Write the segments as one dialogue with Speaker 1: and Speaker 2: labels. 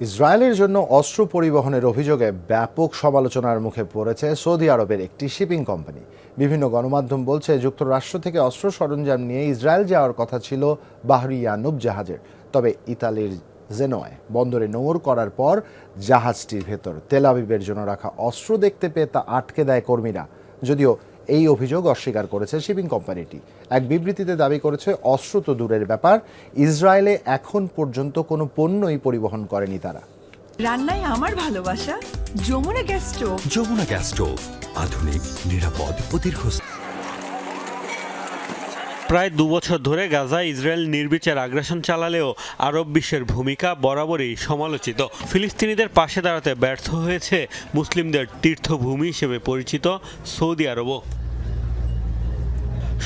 Speaker 1: ইসরায়েলের জন্য অস্ত্র পরিবহনের অভিযোগে ব্যাপক সমালোচনার মুখে পড়েছে সৌদি আরবের একটি শিপিং কোম্পানি। বিভিন্ন গণমাধ্যম বলছে, যুক্তরাষ্ট্র থেকে অস্ত্র সরঞ্জাম নিয়ে ইসরায়েল যাওয়ার কথা ছিল বাহরি ইয়ানুব জাহাজের। তবে ইতালির জেনোয় বন্দরে নোঙর করার পর জাহাজটির ভেতর তেল আবিবের জন্য রাখা অস্ত্র দেখতে পেয়ে তা আটকে দেয় কর্মীরা। যদিও এই অভিযোগ অস্বীকার করেছে শিপিং কোম্পানিটি। এক বিবৃতিতে দাবি করেছে অস্ত্র তো দূরের ব্যাপার ইসরায়েলে এখন পর্যন্ত কোনো পণ্যই পরিবহন করেনি তারা।
Speaker 2: রান্নায় আমার ভালোবাসা Jamuna gas stove.
Speaker 3: Jamuna gas stove আধুনিক নিরাপদ ও দীর্ঘস্থায়ী
Speaker 4: প্রায় দু বছর ধরে গাজা ইসরায়েল নির্বিচার আগ্রাসন চালালেও আরব বিশ্বের ভূমিকা বরাবরই সমালোচিত। ফিলিস্তিনিদের পাশে দাঁড়াতে ব্যর্থ হয়েছে মুসলিমদের তীর্থভূমি হিসেবে পরিচিত সৌদি আরবও।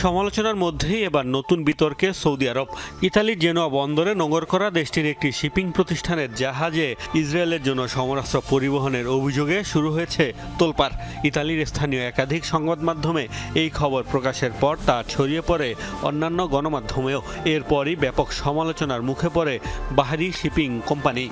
Speaker 4: সমালোচনার মধ্যেই এবার নতুন বিতর্কে সৌদি আরব। ইতালির জেনোয়া বন্দরে নোঙর করা দেশটির একটি শিপিং প্রতিষ্ঠানের জাহাজে ইসরায়েলের জন্য সমরাস্ত্র পরিবহনের অভিযোগে শুরু হয়েছে তোলপাড়। ইতালির স্থানীয় একাধিক সংবাদ মাধ্যমে এই খবর প্রকাশের পর তা ছড়িয়ে পড়ে অন্যান্য গণমাধ্যমেও। এরপরই ব্যাপক সমালোচনার মুখে পড়ে বাহারি শিপিং কোম্পানি।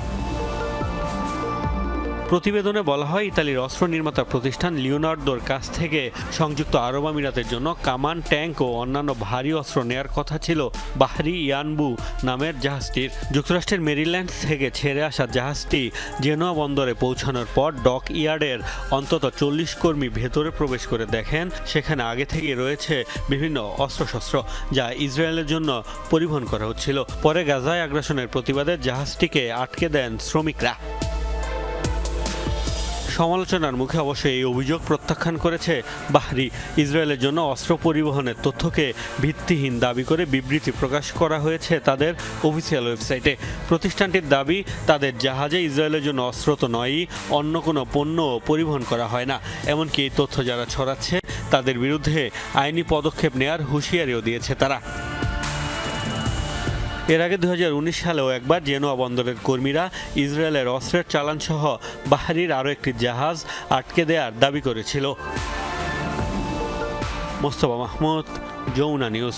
Speaker 4: প্রতিবেদনে বলা হয়, ইতালির অস্ত্র নির্মাতা প্রতিষ্ঠান লিওনার্দোর কাছ থেকে সংযুক্ত আরব আমিরাতের জন্য কামান, ট্যাঙ্ক ও অন্যান্য ভারী অস্ত্র নেয়ার কথা ছিল বাহারি ইয়ানবু নামের জাহাজটির। যুক্তরাষ্ট্রের মেরিল্যান্ড থেকে ছেড়ে আসা জাহাজটি জেনোয়া বন্দরে পৌঁছানোর পর ডক ইয়ার্ডের অন্তত চল্লিশ কর্মী ভেতরে প্রবেশ করে দেখেন। সেখানে আগে থেকে রয়েছে বিভিন্ন অস্ত্রশস্ত্র যা ইসরায়েলের জন্য পরিবহন করা হচ্ছিল। পরে গাজায় আগ্রাসনের প্রতিবাদে জাহাজটিকে আটকে দেন শ্রমিকরা। সমালোচনার মুখে অবশ্য এই অভিযোগ প্রত্যাখ্যান করেছে বাহরি। ইসরায়েলের জন্য অস্ত্র পরিবহনের তথ্যকে ভিত্তিহীন দাবি করে বিবৃতি প্রকাশ করা হয়েছে তাদের অফিসিয়াল ওয়েবসাইটে। প্রতিষ্ঠানটির দাবি, তাদের জাহাজে ইসরায়েলের জন্য অস্ত্র তো নয়ই, অন্য কোনো পণ্য পরিবহন করা হয় না। এমনকি এই তথ্য যারা ছড়াচ্ছে, তাদের বিরুদ্ধে আইনি পদক্ষেপ নেয়ার হুঁশিয়ারিও দিয়েছে তারা। এর আগে দু হাজার উনিশ সালেও একবার জেনোয়া বন্দরের কর্মীরা ইসরায়েলের অস্ত্রের চালানসহ বাহারির আরও একটি জাহাজ আটকে দেওয়ার দাবি করেছিল। মোস্তফা মাহমুদ, যমুনা নিউজ।